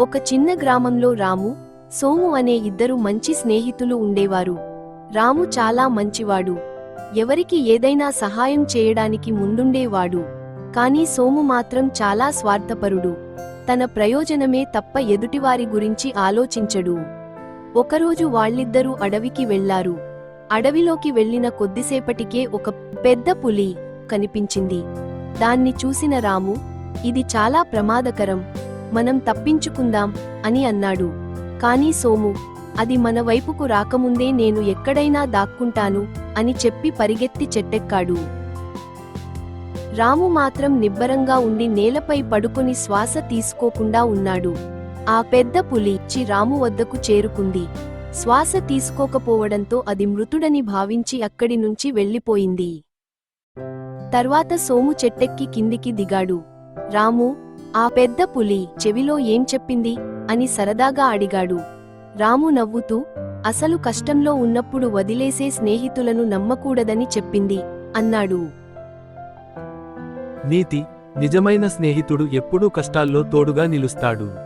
ఒక చిన్న గ్రామంలో రాము సోము అనే ఇద్దరు మంచి స్నేహితులు ఉండేవారు. రాము చాలా మంచివాడు. ఎవరికి ఏదైనా సహాయం చేయడానికి ముందుండేవాడు. కాని సోము మాత్రం చాలా స్వార్థపరుడు. తన ప్రయోజనమే తప్ప ఎదుటివారి గురించి ఆలోచించడు. ఒకరోజు వాళ్ళిద్దరూ అడవికి వెళ్ళారు అడవిలోకి వెళ్ళిన కొద్దిసేపటికే ఒక పెద్ద పులి కనిపించింది. దాన్ని చూసిన రాము ఇది చాలా ప్రమాదకరం. మనం తప్పించుకుందాం అని అన్నాడు. కానీ సోము అది మన వైపుకు రాకముందే నేను ఎక్కడైనా దాక్కుంటాను అని చెప్పి పరిగెత్తి చెట్టెక్కాడు. రాము మాత్రం నిబ్బరంగా ఉండి నేలపై పడుకుని శ్వాస తీసుకోకుండా ఉన్నాడు. ఆ పెద్ద పులి చి రాము వద్దకు చేరుకుంది. శ్వాస తీసుకోకపోవడంతో అది మృతుడని భావించి అక్కడి నుంచి వెళ్ళిపోయింది. తర్వాత సోము చెట్టెక్కి కిందికి దిగాడు. రాము ఆ పెద్ద పులి చెవిలో ఏం చెప్పింది? అని సరదాగా అడిగాడు. రాము నవ్వుతూ అసలు కష్టంలో ఉన్నప్పుడు వదిలేసే స్నేహితులను నమ్మకూడదని చెప్పింది అన్నాడు. నీతి నిజమైన స్నేహితుడు ఎప్పుడూ కష్టాల్లో తోడుగా నిలుస్తాడు.